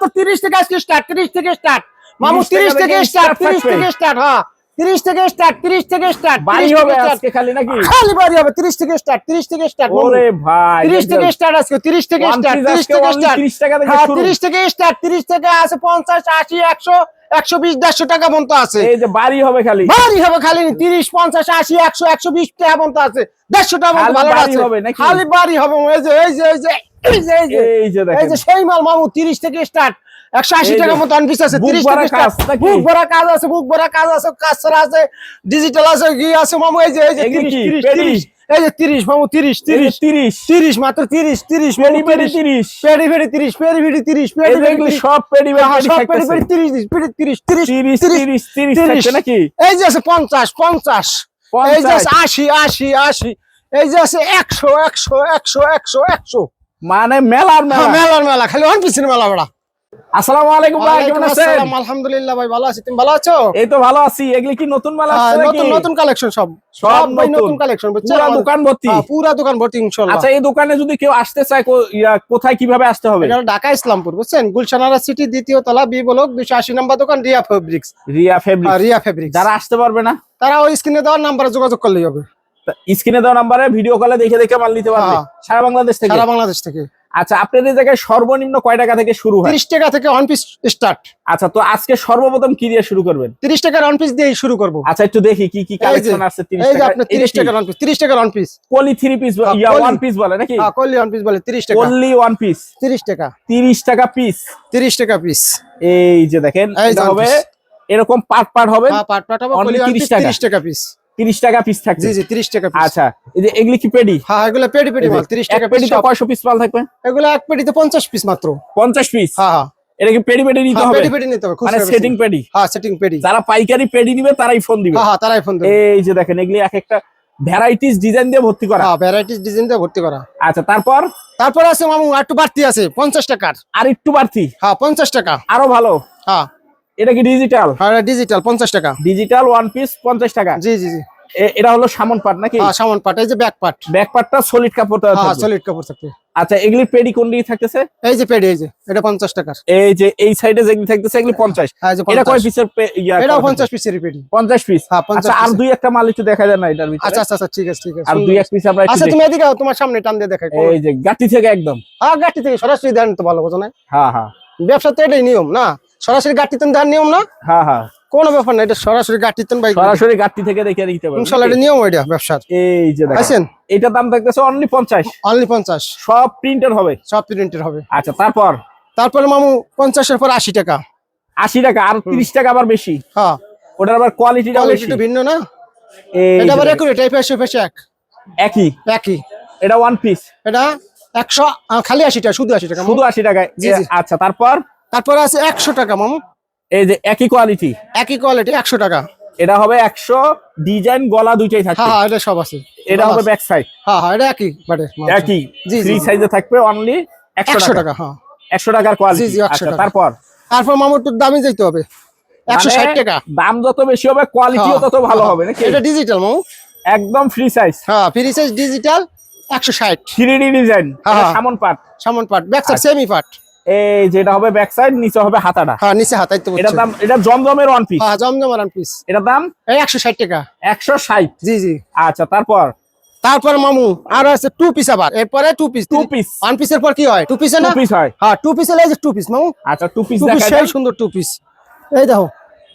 মাত্র তিরিশ থেকে আজকে স্টার্ট তিরিশ থেকে স্টার্ট মামু 30 তিরিশ থেকে স্টার্ট তিরিশ থেকে স্টার্ট হ্যাঁ। তিরিশ থেকে স্টার্ট তিরিশ থেকে স্টার্ট বাড়ি হবে আজকে খালি নাকি? খালি বাড়ি হবে তিরিশ থেকে স্টার্ট তিরিশ থেকে স্টার্ট ওরে ভাই তিরিশ থেকে স্টার্ট আজকে তিরিশ থেকে স্টার্ট piece তিরিশ আজকে থেকে স্টার্ট 30 টাকা থেকে হ্যাঁ শুরু। তিরিশ থেকে স্টার্ট তিরিশ থেকে আছে পঞ্চাশ আশি একশো একশো বিশ দেড়শো টাকা পর্যন্ত আছে। এই যে বাড়ি হবে খালি। বাড়ি হবে খালি তিরিশ পঞ্চাশ আশি একশো একশো বিশ টাকা পর্যন্ত আছে। দেড়শো টাকা ভালো বাড়ি আছে। হবে নাকি? খালি বাড়ি হবে এই যে এই যে এই যে এই যে এই যে সেই মাল মামু তিরিশ থেকে স্টার্ট একশো আশি এই যে টাকার মতো আছে বুক তিরিশ কাজ নাকি? বুক ভরা কাজ আছে বুক ভরা কাজ আছে আছে ডিজিটাল আছে কি আছে মামু? এই যে এই যে এগুলি তিরিশ কি? তিরিশ পেডি? তিরিশ। এই যে তিরিশ মামু তিরিশ তিরিশ। তিরিশ। তিরিশ মাত্র তিরিশ তিরিশ মামু পেডি পেডি তিরিশ। তিরিশ। পেডি পেডি তিরিশ পেডি পেডি তিরিশ পেডি পেডি সব পেডি হ্যাঁ, পেডি সব পেডি পেডি তিরিশ পেডি তিরিশ তিরিশ তিরিশ তিরিশ তিরিশ। তিরিশ। থাকছে নাকি? এই যে আছে পঞ্চাশ পঞ্চাশ। এই যে পঞ্চাশ। আছে আশি আশি আশি। এই যে আছে একশো একশো একশো একশো একশো। মানে মেলার হ্যাঁ, মেলা। মেলার মেলা খালি ওয়ান পিসের মেলা বেড়া। আসসালামু আলাইকুম ভাই কেমন আছেন? আলহামদুলিল্লাহ ভাই ভালো আছি। তুমি ভালো আছো? এই তো ভালো আছি। এগুলি কি নতুন মাল হ্যাঁ, আসছে নতুন নতুন কালেকশন সব। সব সব ভাই নতুন। কালেকশন বুঝছ দোকান ভর্তি? হ্যাঁ, দোকান ভর্তি ইনশাআল্লাহ আচ্ছা এই দোকানে যদি কেউ আসতে চায় কোথায় কীভাবে আসতে হবে? এটা ঢাকা ইসলামপুর বুঝছেন? গুলশানারা সিটি দ্বিতীয় তলা বি ব্লক আশি নম্বর দোকান Riya fabrics Riya fabric Riya fabrics যারা আসতে পারবে না? তারা ওই স্ক্রিনে দেওয়ার নাম্বারে যোগাযোগ করলেই হবে। স্ক্রিনে দেওয়া নাম্বারে ভিডিও কলে দেখে দেখে মাল নিতে পারবে। হ্যাঁ। সারা বাংলাদেশ থেকে? সারা বাংলাদেশ থেকে। আচ্ছা আপনাদের জায়গায় সর্বনিম্ন কয় টাকা থেকে শুরু হয়? তিরিশ টাকা থেকে ওয়ান পিস স্টার্ট আচ্ছা তো আজকে সর্বপ্রথম কি দিয়ে শুরু করবেন? তিরিশ টাকার ওয়ান পিস দিয়ে শুরু করব। আচ্ছা একটু দেখি কি কি কালেকশন আছে 30 এই যে টাকা আপনার তিরিশ টাকার ওয়ান পিস তিরিশ টাকার ওয়ান পিস কোলি 3 পিস হ্যাঁ, ইয়া ওয়ান পিস বলে নাকি? হ্যাঁ কল্লি ওয়ান পিস বলে তিরিশ টাকা। কোলি ওয়ান পিস তিরিশ টাকা। 30 টাকা পিস তিরিশ টাকা পিস এই যে দেখেন এটা হবে এরকম পার্ট পার্ট হবে। হ্যাঁ পাট পাট হবে কলি ওয়ান 30 পিস টাকা। তিরিশ টাকা পিস 30 টাকা পিস থাকবে। জি জি তিরিশ টাকা পিস আচ্ছা এই যে এগুলি কি পেডি হ্যাঁ এগুলো পেডি পেডি মাল তিরিশ টাকা পিস পেডিতে কয়শো পিস মাল থাকবে? এগুলো এক পেডিতে পঞ্চাশ পিস মাত্র। 50 পিস হ্যাঁ হ্যাঁ। এটা কি পেডি পেডি নিতে হ্যাঁ হবে? পেডি পেডি নিতে হবে মানে সেটিং পেডি হ্যাঁ সেটিং পেডি যারা পাইকারি পেডি নিবে তারাই ফোন দিবে। হ্যাঁ হ্যাঁ তারাই ফোন দেবে। এই যে দেখেন এগুলি এক একটা ভ্যারাইটিস ডিজাইন দিয়ে ভর্তি করা। হ্যাঁ ভ্যারাইটিস ডিজাইন দিয়ে ভর্তি করা। আচ্ছা তারপর? তারপরে আছে মামু একটু বাড়তি আছে পঞ্চাশ টাকার। আর একটু বাড়তি? হ্যাঁ পঞ্চাশ টাকা। আরও ভালো? হ্যাঁ। এটা কি ডিজিটাল হ্যাঁ ডিজিটাল পঞ্চাশ টাকা। ডিজিটাল ওয়ান পিস পঞ্চাশ টাকা। জি জি জি। এটা হলো সামন পাট নাকি? হ্যাঁ সামান পাট এই যে ব্যাক পাট ব্যাক পাটটা সলিড কাপড় হ্যাঁ সলিড কাপড় থাকবে। আচ্ছা এগুলি পেডি কোন দিকে থাকতেছে? এই যে পেডি এই যে এটা পঞ্চাশ টাকার। এই যে এই সাইডে যেগুলি থাকতেছে এগুলি পঞ্চাশ। হ্যাঁ এই যে এটা কয় 50 পিসের এটাও পঞ্চাশ পিসের পেডি। পঞ্চাশ পিস হ্যাঁ, 50 আচ্ছা আর দুই একটা মাল একটু দেখা যায় না এটার ভিতরে। আচ্ছা আচ্ছা আচ্ছা ঠিক আছে ঠিক আছে। আর দুই এক পিস আমরা আচ্ছা তুমি এদিকে তোমার সামনে টান দিয়ে দেখাই। এই যে গাটি থেকে একদম। হ্যাঁ গাড়ি থেকে সরাসরি দেন তো ভালো কথা না হ্যাঁ হ্যাঁ। ব্যবসা তো এটাই নিয়ম না? সরাসরি গাড়ি তেন দেওয়ার নিয়ম না? হ্যাঁ হ্যাঁ। কোনো ব্যাপার না এটা সরাসরি গাড়ি তেন বাইক সরাসরি গাটি থেকে দেখে নিতে পারবেন ইনশাল্লাহ এটা নিয়ম ওইটা ব্যবসার। এই যে দেখেন এটার দাম থাকতেছে অনলি পঞ্চাশ। অনলি পঞ্চাশ। সব প্রিন্টের হবে? সব প্রিন্টের হবে। আচ্ছা তারপর? তারপরে মামু পঞ্চাশের পর আশি টাকা। আশি টাকা আর তিরিশ টাকা আবার বেশি। হ্যাঁ। ওটার আবার কোয়ালিটিটা কোয়ালিটি বেশি। একটু ভিন্ন না? এটা আবার একুরেট এই পেশে পেশে এক। একই? একই। এটা ওয়ান পিস এটা একশো আহ, খালি আশি টাকা শুধু আশি টাকা মামু। শুধু আশি টাকায়। জি, জি। আচ্ছা তারপর? তারপরে আছে একশো টাকা মামু। এই যে একই কোয়ালিটি একই কোয়ালিটি একশো টাকা। এটা হবে একশো ডিজাইন গলা দুইটাই থাকবে। হ্যাঁ হ্যাঁ এটা সব আছে। এটা হবে ব্যাক সাইড হ্যাঁ হ্যাঁ এটা একই বাটে একই থ্রি সাইজে থাকবে অনলি একশো একশো টাকা। হ্যাঁ। একশো টাকার কোয়ালিটি জি, জি, 100 আচ্ছা। তারপর? তারপর মামু একটু দামি যাইতে হবে। একশো মানে ষাট টাকা। দাম যত বেশি হবে কোয়ালিটিও হ্যাঁ, তত ভালো। হবে নাকি? এটা ডিজিটাল মামু। একদম ফ্রি সাইজ হ্যাঁ ফ্রি সাইজ ডিজিটাল একশো ষাট। Three D design. সামন পাট। সামন পাট ব্যাক সাইড। সেমি পাট এই যেটা হবে ব্যাক সাইড নিচে হবে হাতাটা। হ্যাঁ নিচে হাতাইতে এটার দাম এটা জমজমের ওয়ান পিস হ্যাঁ জমজম আর পিস এটার দাম? এই একশো ষাট টাকা। একশো ষাট। জি জি। আচ্ছা তারপর? তারপর মামু আর আছে টু পিস আবার। এরপরে two piece two piece one পিসের পর কি হয়? টু পিসে টু পিস হয়। হ্যাঁ টু এই যে টু পিস মামু। আচ্ছা টু পিস দেখাই সুন্দর টু পিস এই দেখো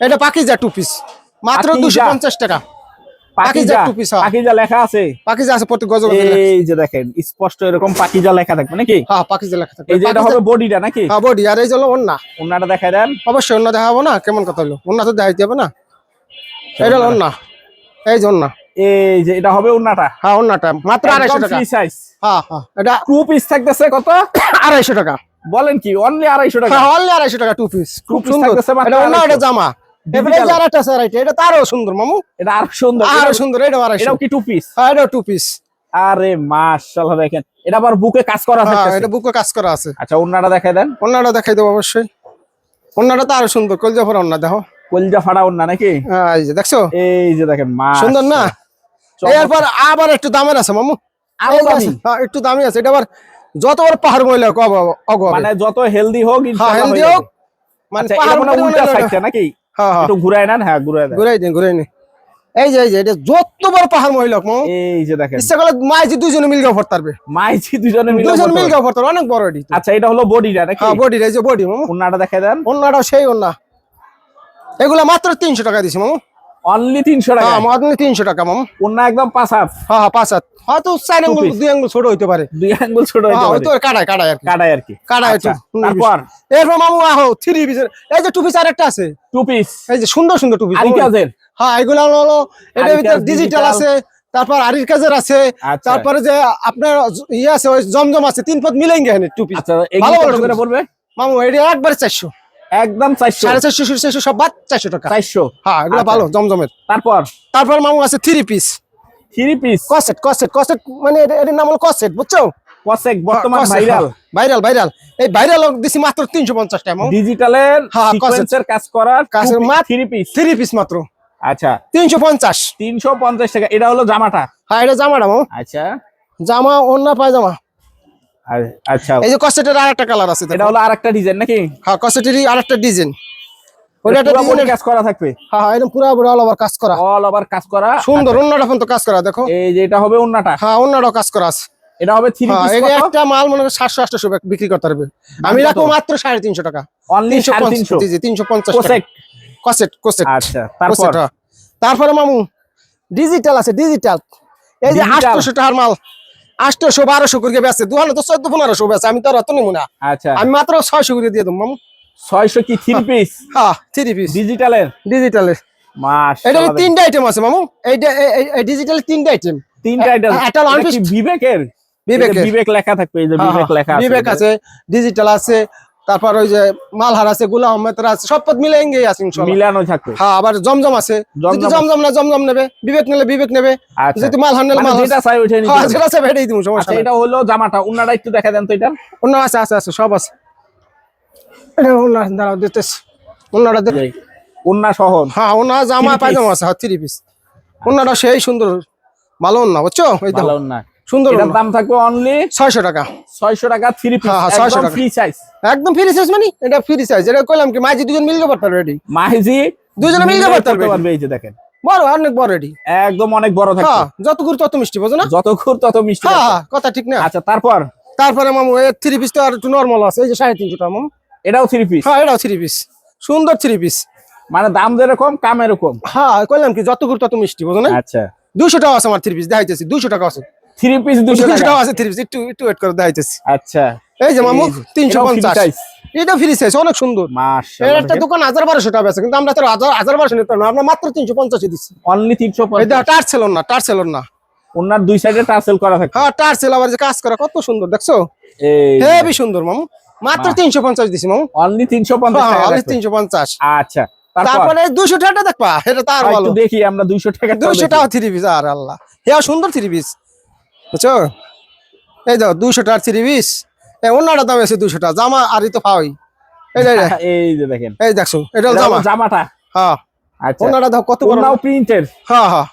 এটা পাকিজা টু পিস মাত্র পাকিজা। দুশো পঞ্চাশ টাকা। Pakeezah Pakeezah two piece। পাকিজা লেখা আছে। পাকিজা আছে প্রতি গজ এই যে দেখেন স্পষ্ট এরকম পাকিজা লেখা থাকবে নাকি? হ্যাঁ পাকিজা লেখা থাকে এই যে এটা হবে বডিটা নাকি? হ্যাঁ বডি। আর এই হলো অন্যা ওনাটা দেখাই দেন। অবশ্যই অন্য দেখাবো না কেমন কথা হলো। অন্য তো দেখাইতে হবে না। এটা হলো এই যে অন্যা এই যে এটা হবে ওনাটা হ্যাঁ অন্যটা মাত্র আড়াইশো টাকা। ফ্রি সাইজ হ্যাঁ হ্যাঁ। এটা টু পিস থাকতেছে কত? আড়াইশো টাকা। বলেন কি অনলি আড়াইশো টাকা। হ্যাঁ অনলি আড়াইশো টাকা টু পিস খুব সুন্দর। থাকতেছে এটা অন্য 250 এটা জামা। এটা তো আরও সুন্দর মামু। এটা আর সুন্দর। আরও সুন্দর এটা আড়াইশো এটাও কি টু পিস হ্যাঁ এটা টু পিস আরে মাশাআল্লাহ দেখেন। এটা আবার বুকে কাজ করা হ্যাঁ এটা বুকে কাজ করা আছে। আচ্ছা দেখাই দেন। দেখাই দেবো অবশ্যই। অন্যটা তো আরও সুন্দর দেখো। কলজা ফাড়া ওন্না নাকি? হ্যাঁ, এই যে দেখছ? এই যে দেখেন মাশাআল্লাহ। সুন্দর না। এরপর আবার একটু দামের আছে মামু। আরও দামি? হ্যাঁ, একটু দামি আছে। এটা আবার যত বড় পাহাড় মহিলা। মানে যত হেলদি হোক হেলদি হোক মানে আচ্ছা, পাহাড় মহিলা নাকি? একটু ঘুরায় নেন হ্যাঁ ঘুরায় দেন। ঘুরাই দিন ঘুরাই নি এই যে এই যে এটা যত পাহাড় মহিলা এই যে দেখেন। ইচ্ছা করলে মাইজি দুইজনে পারবে পারবে অনেক বড় এটি। আচ্ছা এটা হলো বডিটা নাকি? হ্যাঁ বডি এই যে বডি মামু উন্নাটা দেখাই দেন। সেই এগুলা মাত্র তিনশো টাকা দিছি মামু অনলি তিনশো টাকা হ্যাঁ মাত্র তিনশো টাকা মামু। একদম পাঁচ হাত। হ্যাঁ হ্যাঁ পাঁচ হাত। হয়তো চার আঙ্গুল দুই আঙ্গুল ছোট হইতে পারে। দুই আঙ্গুল ছোট হ্যাঁ হইতে হয়তো পারে কাটায় কাটায় আর কি। আর কি। কাটায় আচ্ছা, একটু তারপর? এরপর মামু আহো থ্রি পিসের এই যে টু পিস আরেকটা আছে। টু পিস এই যে সুন্দর সুন্দর টু পিস আরি হ্যাঁ এগুলো হলো আরিকাজ ভিতরে ডিজিটাল আছে তারপর আরির কাজের আছে আচ্ছা। তারপরে যে আপনার ইয়ে আছে ওই জমজম আছে তিন পথ মিলেঙ্গে এখানে টু পিস আচ্ছা ভালো ভালো পড়বে? মামু এটা একবারে চারশো। একদম চারশো। সাড়ে চারশো চারশো সব বাদ চারশো টাকা। চারশো। হ্যাঁ এগুলো আচ্ছা। ভালো জমজমের। তারপর? তারপর মামু আছে থ্রি পিস। Three piece? কসেট কসেট কসেট মানে এটা- এটার নাম হলো কসেট বুঝছ? কসেক বর্তমান ভাইরাল। হ্যাঁ, ভাইরাল ভাইরাল। এই ভাইরাল দিছি মাত্র তিনশো পঞ্চাশ টাকা মামু। ডিজিটালের হ্যাঁ, সিকোয়েন্সের কাজ করার কাজের মাত্র- থ্রি পিস থ্রি পিস মাত্র। আচ্ছা। তিনশো পঞ্চাশ। তিনশো পঞ্চাশ টাকা এটা হলো জামাটা। হ্যাঁ এটা জামাটা মামু। আচ্ছা। জামা অন্য পায়জামা। আচ্ছা। এই যে কসেটের আর একটা কালার আছে এটা হলো আরেকটা ডিজাইন নাকি? হ্যাঁ কসেটেরই আর একটা ডিজাইন কাজ করা থাকবে? হ্যাঁ হ্যাঁ একদম পুরো পুরো অল ওভার কাজ করা। অল ওভার কাজ করা। সুন্দর অন্যটা তো কাজ করা দেখো। এই যে এটা হবে হ্যাঁ অন্যটাও কাজ করা আছে। এটা হবে থ্রি হ্যাঁ একটা মাল মনে হয় সাতশো আটশো বিক্রি করতে পারবে। আমি? রাখব মাত্র সাড়ে তিনশো টাকা। অনলি তিনশো তিনশো? পঞ্চাশ কসেট কসেট আচ্ছা তারপর। তারপরে মামু ডিজিটাল আছে ডিজিটাল এই যে? আটশোশো টাকার মাল। আটশোশো বারোশো করে বেঁচে দু তো চোদ্দ পনেরোশো বেঁচে আমি তো আর অত নিবো না। আচ্ছা। আমি মাত্র ছয়শো করে দিয়ে দেবো মামু। ছয়শো কি থ্রি পিস হ্যাঁ থ্রি পিস ডিজিটালের ডিজিটালের মাস এটা তিনটা আইটেম আছে মামু। এইটা ডিজিটাল তিনটা আইটেম তিনটা আইটেম একটা বিবেকের? বিবেক বিবেক লেখা থাকবে এই যে হ্যাঁ, বিবেক লেখা বিবেক আছে ডিজিটাল আছে তারপর ওই যে মালহার আছে গুলাম আহমেদের আছে সব পথ মিলে এঙ্গেই আছে মিলানো থাকবে হ্যাঁ আবার জমজম আছে। যদি জমজম না জমজম নেবে বিবেক নিলে বিবেক নেবে। আচ্ছা। যদি মালহার নিলে মানে মালহার যেটা চাই নিতে হ্যাঁ যেটা আছে ভেটেই দিব সমস্যা আচ্ছা এটা হলো জামাটা। উন্নাটা একটু দেখা দেন তো এটা। অন্য আছে আছে আছে সব আছে। এটা আছে, দাঁড়াও দিতেছি। দে উন্না সহ। হ্যাঁ জামা পায়জামা আছে হ্যাঁ থ্রি পিস অন্যটা সেই সুন্দর ভালো অন্য বুঝছ? ভালো উন্না। সুন্দর এটার দাম থাকবে অনলি ছয়শো টাকা। ছয়শো টাকা থ্রি পিস 600 একদম। ফ্রি সাইজ একদম ফ্রি সাইজ মানে? এটা ফ্রি সাইজ এটা কইলাম কি মাঝি দুজন মিলকে পারতে রেডি দুজনে করতে পারবে। এই যে দেখেন। বড় অনেক বড় রেডি একদম অনেক বড় হ্যাঁ যত তত মিষ্টি বোঝো না? যত তত মিষ্টি হ্যাঁ কথা ঠিক না। আচ্ছা তারপর? তারপরে মামু এই থ্রি পিস তো আর একটু নর্মাল আছে এই যে সাড়ে তিনশো টাকা মামু। এটাও থ্রি পিস হ্যাঁ এটাও থ্রি পিস সুন্দর থ্রি পিস মানে দাম যেরকম কাম এরকম? হ্যাঁ কইলাম কি যত গুড় তত মিষ্টি বোঝো না? আচ্ছা। দুশো টাকা আছে আমার থ্রি পিস দেখাইতেছি দুশো টাকা আছে। থ্রি পিস দুশো টাকা। আছে থ্রি পিস একটু একটু ওয়েট করে দেখাইতেছি। আচ্ছা। এই যে মামু তিনশো পঞ্চাশ। এটা ফ্রি সাইজ অনেক সুন্দর। এর একটা দোকান হাজার বারোশো টাকা আছে কিন্তু আমরা তো হাজার হাজার বারোশো না। আমরা মাত্র তিনশো পঞ্চাশে দিচ্ছি। অনলি তিনশো না টার ছিল না ওনার দুই সাইডে টার্সেল করা থাকে। হ্যাঁ আবার যে কাজ করা কত সুন্দর দেখছ? হেবি সুন্দর মামু। মাত্র তিনশো পঞ্চাশ দিছি মামু। অনলি তিনশো পঞ্চাশ হ্যাঁ অনলি তিনশো পঞ্চাশ। আচ্ছা তারপরে? দুশো টাকা দেখবা এটা তার দেখি আমরা দুইশো টাকা দুশো টাকা থ্রি পিস আর আল্লাহ। হ্যাঁ সুন্দর থ্রি পিস বুঝছ? এই দেখো দুশো টাকার থ্রি পিস অন্যটা দাম আছে দুশো টাকা জামা আর তো পাওয়াই। এই এই যে, দেখেন। এই দেখছ এটা জামা। জামাটা। হ্যাঁ। আচ্ছা। অন্যটা দেখো কত বড়। প্রিন্টের হ্যাঁ হ্যাঁ।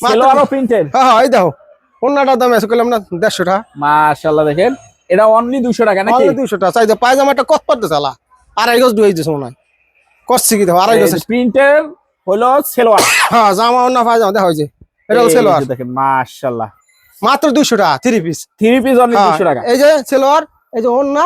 সেলোয়ারও প্রিন্টের হ্যাঁ হ্যাঁ এই অন্যটা দাম আছে কইলাম না দেড়শো টাকা। মাশাআল্লাহ দেখেন। এটা অনলি টাকা নাকি? অনলি দুশো টাকা। চাই পায়জামাটা কত চালা? আড়াই গজ দুই দিছে কি দেখো আড়াই গজ প্রিন্টের হলো সেলোয়ার হ্যাঁ জামা অন্য পায়জামা দেখা হয়েছে। এটা হলো সেলোয়ার দেখেন মাশাআল্লাহ। মাত্র দুশো টাকা three piece three piece only দুশো টাকা। এই যে সেলোয়ার এই যে ওন্না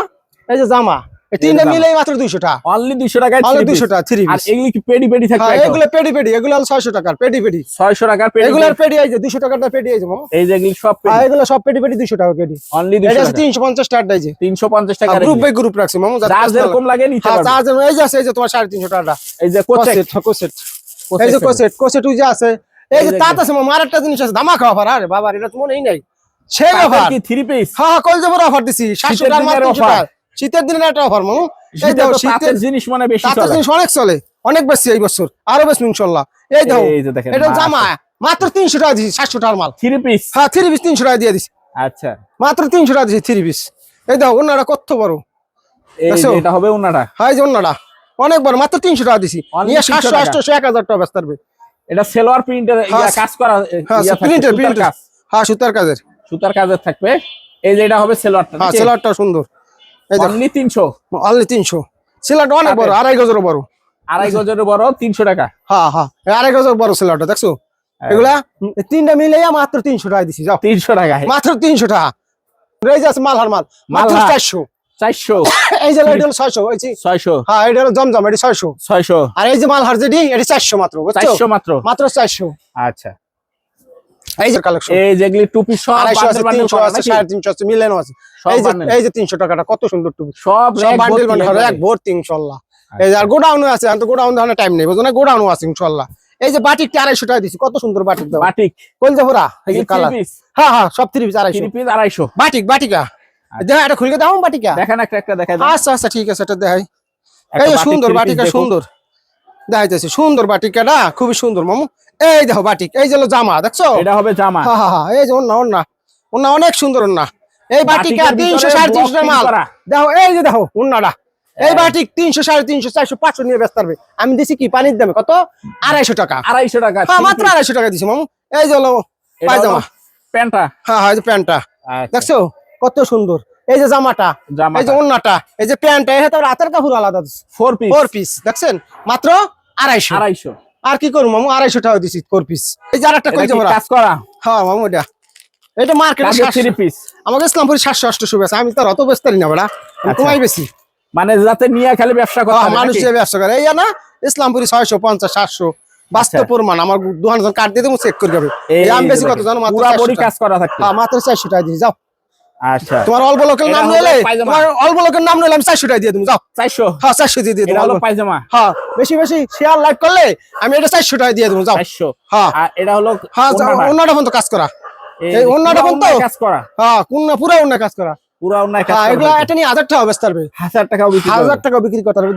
এই যে জামা এই তিনটা। মিলে মাত্র দুইশো টাকা। অনলি দুশো three piece। দুইশো টাকা থ্রি পিস এগুলি কি পেডি পেডি থাকবে হ্যাঁ এগুলো? পেডি পেডি এগুলো হলো ছয়শো টাকার পেডি পেডি। ছয়শো টাকার পেডি। এগুলোর পেডি এই যে দুশো টাকাটা পেডি এই যে এই যে এগুলি সব হ্যাঁ এগুলো সব পেডি পেডি দুশো টাকা পেডি। অনলি এটা দুশো তিনশো পঞ্চাশ টাকা এই যে। তিনশো পঞ্চাশ টাকা গ্রুপ বাই গ্রুপ রাখছি মামু যাতে যার কষ্ট না লাগে নিতে হ্যাঁ চার্জ এই যে আছে এই যে তোমার সাড়ে তিনশো টাকাটা। এই যে কোসেট কোসেট এই যে কোসেট কোসেট উই যে আছে এই যে তাত আছে মামা একটা জিনিস আছে আরে বাবা এটা তো মনেই নাই। সেই অফার কি থ্রি পিস হ্যাঁ কল যাবার অফার দিছি মাত্র তিনশো শীতের একটা অফার মামু। এই শীতের জিনিস মানে বেশি চলে। জিনিস অনেক চলে অনেক বেশি এই বছর আরও বেশি ইনশাল্লাহ। এই এই যে দেখেন এটা জামা মাত্র তিনশো টাকা দিছি সাতশো টাকার মাল। থ্রি পিস হ্যাঁ থ্রি পিস তিনশো টাকা দিয়ে দিছি। আচ্ছা। মাত্র তিনশো টাকা দিছি থ্রি পিস এই দেখো অন্যটা কত বড়। এই এটা হবে ওনাটা। হ্যাঁ যে অনেক বড় মাত্র তিনশো টাকা দিছি। নিয়ে 300 সাতশো টাকা। আটশো এক হাজার টাকা ব্যস্ত পারবে এটা সেলোয়ার প্রিন্টের হ্যাঁ, কাজ করা হ্যাঁ প্রিন্টের সুতার প্রিন্টের হ্যাঁ সুতার কাজের। সুতার কাজের থাকবে। এই যে এটা হবে সেলোয়ারটা হ্যাঁ সিলারটা সুন্দর। এই দেখো। অনলি তিনশো। অনলি তিনশো। সিলারটা অনেক বড় আড়াই গজের বড়। আড়াই গজের বড় তিনশো টাকা। হ্যাঁ হ্যাঁ। আড়াই গজের বড় সিলারটা দেখছ? হ্যাঁ। এগুলা তিনটা মিলে মাত্র তিনশো টাকা দিছি যাও। তিনশো টাকা মাত্র তিনশো টাকা। রেজ আছে মালহার মাল। মাত্র মালহার। চারশো। এই যে এটা হলো ছয়শো এই যে ছয়শো। হ্যাঁ এটা হলো জমজম এটি ছয়শো। ছয়শো। আর এই যে মালহার যেটি এটি চারশো মাত্র চারশো মাত্র। মাত্র চারশো। আচ্ছা। এই যে কালেকশন এই যেগুলি টুপি সব আছে এই যে এই যে টাকাটা কত সুন্দর টুপি। সব বান্ডিল এক ভর্তি এই যে আর গোডাউন আছে এখন তো গোডাউন ধরনের টাইম নেই বুঝো না? গোডাউন আছে ইনশাল্লাহ। এই যে বাটিকটা আড়াইশো টাকা দিছি কত সুন্দর বাটিক দাও। বাটিক কইল যে ভরা এই যে কালার হ্যাঁ হ্যাঁ সব থ্রি পিস আড়াইশো। থ্রি পিস আড়াইশো। বাটিক বাটিকা দেখা এটা দাও বাটিকা। দেখেন একটা একটা দেখা আচ্ছা আচ্ছা ঠিক আছে এটা দেখাই। এই সুন্দর বাটিকা সুন্দর। দেখাইতেছে সুন্দর বাটিকাটা খুবই সুন্দর মামু। এই দেখো বাটিক এই যে হলো জামা দেখছ? এটা হবে জামা। হ্যাঁ হ্যাঁ হ্যাঁ এই যে অনেক সুন্দর ওন্না এই বাটিকা তিনশো সাড়ে তিনশো মাল। দেখো এই যে দেখো এই হ্যাঁ। বাটিক তিনশো সাড়ে তিনশো চারশো পাঁচশো নিয়ে ব্যস্ত পারবে আমি দিছি কি পানির দামে কত? আড়াইশো টাকা। আড়াইশো টাকা হ্যাঁ মাত্র আড়াইশো টাকা দিছি মামু। এই যে হলো পায়জামা। প্যান্টটা। হ্যাঁ হ্যাঁ প্যান্টটা। আচ্ছা, দেখছ? কত সুন্দর। এই যে জামাটা এই যে ওন্নাটা এই যে প্যান্টটা হাতে হাতের কাপড় আলাদা ফোর পিস ফোর পিস দেখছেন? মাত্র আড়াইশো। আড়াইশো। আর কি করব মামু? আড়াইশো টাকা দিছি ফোর পিস এই যে আরেকটা এটা কই যাব কাজ করা? হ্যাঁ মামু এটা। এটা মার্কেটে থ্রি পিস আমাকে ইসলামপুরে সাতশো আমি তো আর অত ব্যস্ত না বেড়া। আচ্ছা। কমাই বেশি। মানে যাতে নিয়ে খালি ব্যবসা করতে হ্যাঁ, মানুষ ব্যবসা করে। এই না ইসলামপুরি ছয়শো পঞ্চাশ সাতশো। বাস্তব আচ্ছা। প্রমাণ। আমার দোকান যখন কাট দিয়ে দেবো চেক করে যাবে। আমি বেশি কত জানো মাত্র বডি কাজ করা থাকবে হ্যাঁ মাত্র চারশো টাকা দিয়ে। যাও। আচ্ছা। তোমার অল্প লোকের নাম নিলে তোমার অল্প লোকের নাম নিলে আমি চারশো টাকা দিয়ে দেবো যাও। চারশো? হ্যাঁ চারশো দিয়ে দিয়ে দেবো পায়জামা। হ্যাঁ বেশি বেশি শেয়ার লাইক করলে আমি এটা চারশো টাকা দিয়ে দেবো যাও। চারশো। হ্যাঁ। এটা হলো হ্যাঁ। অন্যটা পর্যন্ত কাজ করা। এই তো? কাজ করা। হ্যাঁ কোন না পুরো অন্য কাজ করা। পুরো অন্য কাজ হ্যাঁ এগুলো এটা নিয়ে হাজার টাকা ব্যস্ত পারবে। হাজার টাকা বিক্রি হাজার। টাকা বিক্রি করতে পারবে।